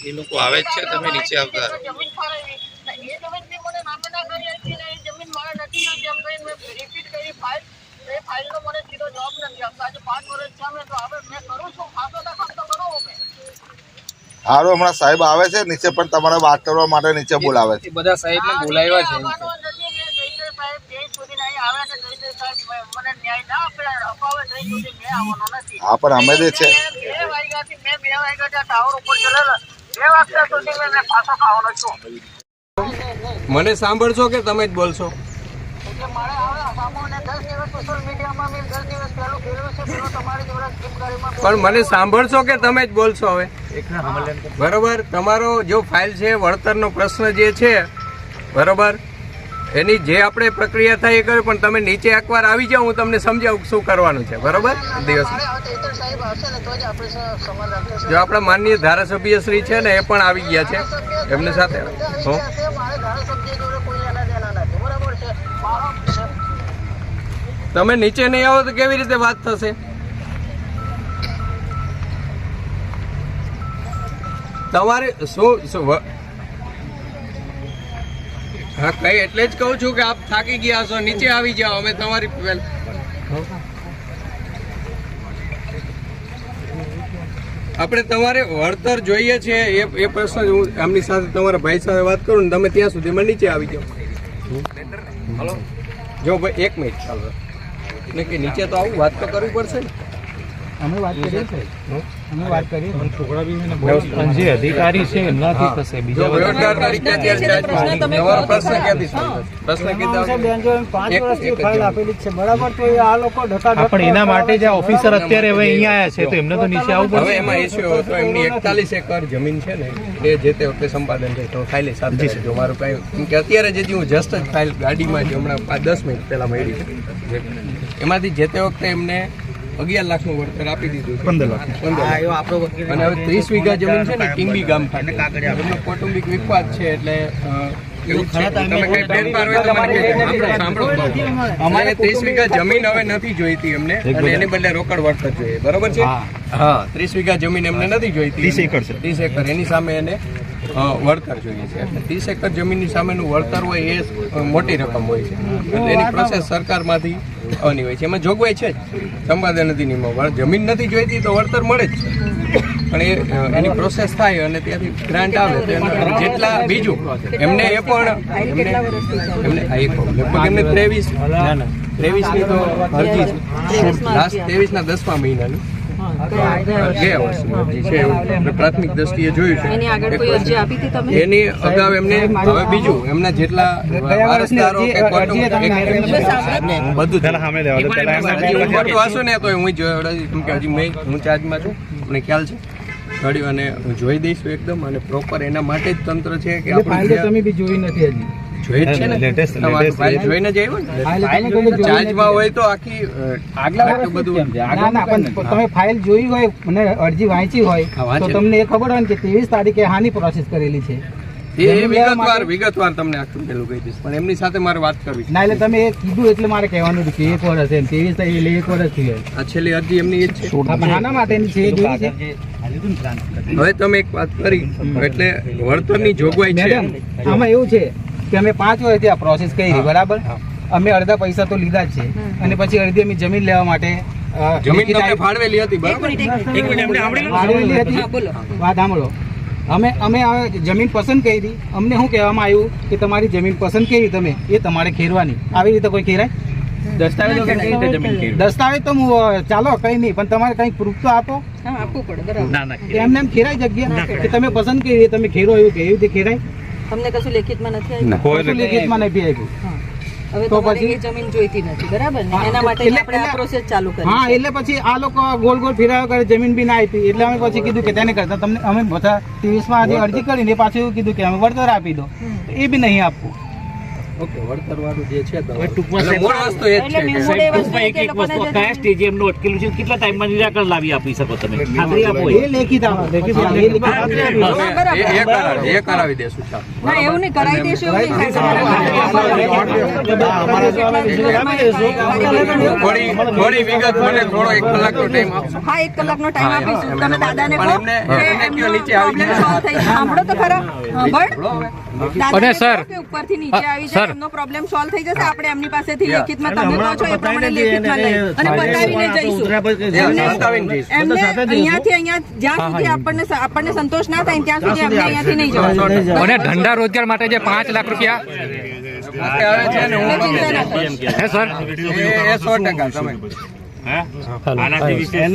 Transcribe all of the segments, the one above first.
એ લોકો આવે છે તમે નીચે આવતા રહો. જમીન ફાળવી એ જમીન બી મને નામે ના કરી આપી ને એ જમીન મારે નથી નથી એમ કહીને મેં રિપીટ કરી ફાઇલ એ ફાઇલનો મને સીધો જવાબ નથી આપતા આજે પાંચ વર્ષ છે અમે તો હવે મેં કરું છું ખાસો દાખલ તો કરો અમે સારું હમણાં સાહેબ આવે છે નીચે પણ તમારે વાત કરવા માટે નીચે બોલાવે છે. બધા છે સાહેબ ને બોલાવ્યા સાહેબ મને ન્યાય ના આપે અપાવે જય સુધી મેં આવવાનો નથી હા પણ અમે જે છે છું મને સાંભળશો કે તમે જ બોલશો. મારે હવે સામોને દસ દિવસ સોશિયલ મીડિયામાં મેં દસ દિવસ પહેલું ખેડ્યું છે પેલો તમારી જોડે સ્કીમ પણ મને સાંભળશો કે તમે જ બોલશો હવે? બરોબર તમારો જો ફાઇલ છે વળતરનો પ્રશ્ન જે છે બરોબર? એની જે આપણે પ્રક્રિયા થાય એ કરે પણ તમે નીચે એકવાર આવી જાઓ હું તમને સમજાવું શું કરવાનું છે બરોબર? દિવસ. જો આપણા માનનીય ધારાસભ્ય શ્રી છે ને એ પણ આવી ગયા છે. એમની સાથે હો. તમે નીચે નહીં આવો તો કેવી રીતે વાત થશે? તમારે શું હા કઈ એટલે જ કહું છું કે આપ થાકી ગયા છો નીચે આવી જાઓ અમે તમારી આપણે તમારે વળતર જોઈએ છે એ એ પ્રશ્ન હું આમની સાથે તમારા ભાઈ સાથે વાત કરું ને તમે ત્યાં સુધીમાં નીચે આવી જાઓ. જો ભાઈ એક મિનિટ ચાલો. કે નીચે તો આવું વાત તો કરવી પડશે ને. અમે વાત કરીએ છે અમે વાત કરીએ પણ છોકરા બી જે અધિકારી છે એમનાથી થશે. બીજા છે પણ એના માટે જે ઓફિસર અત્યારે હવે અહીંયા આવ્યા છે તો એમને તો નીચે આવવું હવે એમાં ઇસ્યુ હતો એમની એકતાલીસ એકર જમીન છે ને એ જે તે વખતે સંપાદન થઈ તો ફાઇલે સાથે જો મારું કાંઈ કે અત્યારે જે હું જસ્ટ જ ફાઇલ ગાડીમાં જ હમણાં પાંચ દસ મિનિટ પહેલા મળી એમાંથી જે તે વખતે એમને અગિયાર લાખનું વળતર આપી દીધું પંદર લાખ. પંદર અને હવે ત્રીસ વીઘા જમીન છે ને કિંબી ગામ ખાતે. કૌટુંબિક વિવાદ છે એટલે. અમારે ત્રીસ વીઘા જમીન હવે નથી જોઈતી અમને. અને એને બદલે રોકડ વળતર જોઈએ. બરોબર છે? હા. ત્રીસ વીઘા જમીન એમને નથી જોઈતી. ત્રીસ એકર છે. ત્રીસ એકર. એની સામે એને વળતર જોઈએ છે. એટલે ત્રીસ એકર જમીનની સામેનું વળતર હોય એ મોટી રકમ હોય છે. એટલે એની પ્રોસેસ સરકારમાંથી આવવાની હોય છે. એમાં જોગવાઈ છે જ. સંપાદન નદીનીમાં વળ- જમીન નથી જોઈતી તો વળતર મળે જ. છે પણ એ એની પ્રોસેસ થાય અને ત્યાંથી ગ્રાન્ટ આવે જેટલા બીજું એમને એ પણ એમને એમને લગભગ એમને ત્રેવીસ ત્રેવીસની તો અરજી છે. લાસ્ટ ત્રેવીસના દસમા મહિનાની. ગયા વર્ષની અરજી છે એવું પ્રાથમિક દ્રષ્ટિએ જોયું છે. એની અગાઉ એમને હવે બીજું એમના જેટલા વારસદારો કે બધું હશું ને તો હું કે હજી મેં હું ચાર્જમાં છું. મને ખ્યાલ છે. ગાડીઓ અને હું જોઈ દઈશું એકદમ અને પ્રોપર એના માટે જ તંત્ર છે કે આપણે તમે બી જોઈ નથી હજી. ફાઇલ જોઈને જ આવ્યો ને? ફાઇલ તમે કોઈ જોઈ ચાર્જમાં હોય તો આખી આગલા બધું ના ના પણ તમે ફાઇલ જોઈ હોય અને અરજી વાંચી હોય તો તમને એ ખબર હોય ને કે ત્રેવીસ તારીખે હાની પ્રોસેસ કરેલી છે. એ એ જમીન લેવા વિગતવાર વિગતવાર તમને આખું પેલું કહી દઈશ. પણ એમની સાથે મારે વાત કરવી ના એટલે તમે એ કીધું એટલે મારે કહેવાનું કે એક વર્ષ એમ. ત્રેવીસ તારીખે એટલે એક વર્ષ થઈ ગયું છેલ્લી અરજી એમની એ જ છે. આના માટેની છે એ જોઈ છે. હવે તમે એક વાત કરી એટલે વળતરની જોગવાઈ છે. આમાં એવું છે કે અમે પાંચ વર્ષથી આ પ્રોસેસ કરી બરાબર? અમે અડધા પૈસા તો લીધા જ છે. અને પછી અડધી અમે જમીન લેવા માટે જમીન લેખિત ફાળવેલી હતી બરાબર? ફાળવેલી હતી. વાત સાંભળો. અમે અમે જમીન પસંદ કરી. અમને શું કહેવામાં આવ્યું કે તમારી જમીન પસંદ કરી તમે? એ તમારે ખેરવાની. આવી રીતે કોઈ ખેરાય? દસ્તાવેજ તો ચાલો કઈ નહીં પણ તમારે કઈ પ્રૂફ તો આપો. આપવું પડે એમને એમ ખેરાય જગ્યા કે તમે પસંદ કરી તમે ખેરો એવું કે એવી રીતે ખેરાય? તમને કશું લેખિતમાં નથી આવ્યું? કોઈ લેખિતમાં નથી આવ્યું. હવે તો પછી? જમીન જોઈતી નથી બરાબર ને? એના માટે એટલે- આપણે આ પ્રોસેસ ચાલુ કરી હા એટલે પછી આ લોકો ગોલ ગોલ ફેરાયો કરે જમીન બી ના આપી. એટલે અમે પછી કીધું કે તેને કરતા. તમને અમે બધા ત્રેવીસમાં આજે અરજી કરીને પાછું કીધું કે અમે વળતર આપી દો. એ બી નહીં આપવું. ઓકે વળતર વાળું જે છે તો હવે ટૂંકમાં મૂળ વસ્તુ એ જ છે સાહેબ, ટૂંકમાં એક એક વસ્તુ જે- કયા સ્ટેજે એમનું અટકેલું છે કેટલા ટાઈમમાં નિરાકરણ લાવી આપી શકો તમે? ખાતરી આપો એ લેખિત આપો. લેખિત. એ કરાવી એ કરાવી દેશું. ના એવું નહીં કરાવી દેશું એવું નહીં થોડી થોડી વિગત મને થોડો એક કલાકનો ટાઈમ આપો. હા એક કલાકનો ટાઈમ આપીશું. તમે દાદાને કહો. એમને- નીચે આવી. સાંભળો તો ખરા. સાંભળ અને સર, ઉપરથી નીચે આવી જાય એમનો પ્રોબ્લેમ સોલ્વ થઈ જશે આપણે એમની પાસેથી લેખિતમાં તમે કહો છો એ પ્રમાણે લેખિતમાં લઈ. અને બતાવીને જઈશું. એમને અહીંયાથી અહીંયા જ્યાં સુધી આપણને આપણને સંતોષ ના થાય ત્યાં સુધી અમને અહીંયાથી નહીં જવાનું. અને ધંધા રોજગાર માટે જે પાંચ લાખ રૂપિયા સર? સો ટકા તમે. આનાથી વિશેષ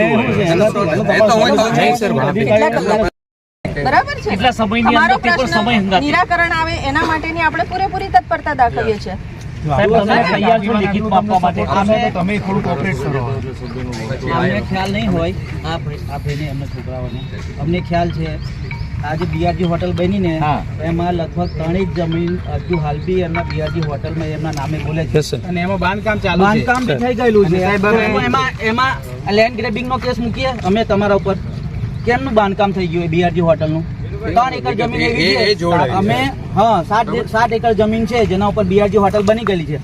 બરાબર છે? એટલા સમયની અંદર પણ સમય હંગાથી. નિરાકરણ આવે એના માટેની આપણે પૂરેપૂરી તત્પરતા દાખવીએ છીએ. સાહેબ તમે તૈયાર છો લેખિતમાં આપવા માટે? તમે થોડું કોઓપરેટ કરો. અમને ખ્યાલ નહીં હોય આ ભઈ- આ ભાઈને એમના છોકરાઓને. અમને ખ્યાલ છે આજે બીઆરજી હોટલ બની ને એમાં લગભગ ત્રણેય જ જમીન હજુ હાલ બી એમના બીઆરજી હોટલમાં એમના નામે બોલે છે. અને એમાં બાંધકામ ચાલુ બાંધકામ થઈ ગયેલું છે. એમાં એમાં લેન્ડ ગ્રેબિંગ નો કેસ મૂકીએ? અમે તમારા ઉપર કેમનું બાંધકામ થઈ ગયું બીઆરજી હોટલનું? ત્રણ એકર જમીન એવી છે. અમે હા સાત સાત એકર જમીન છે જેના ઉપર બીઆરજી હોટલ બની ગયેલી છે.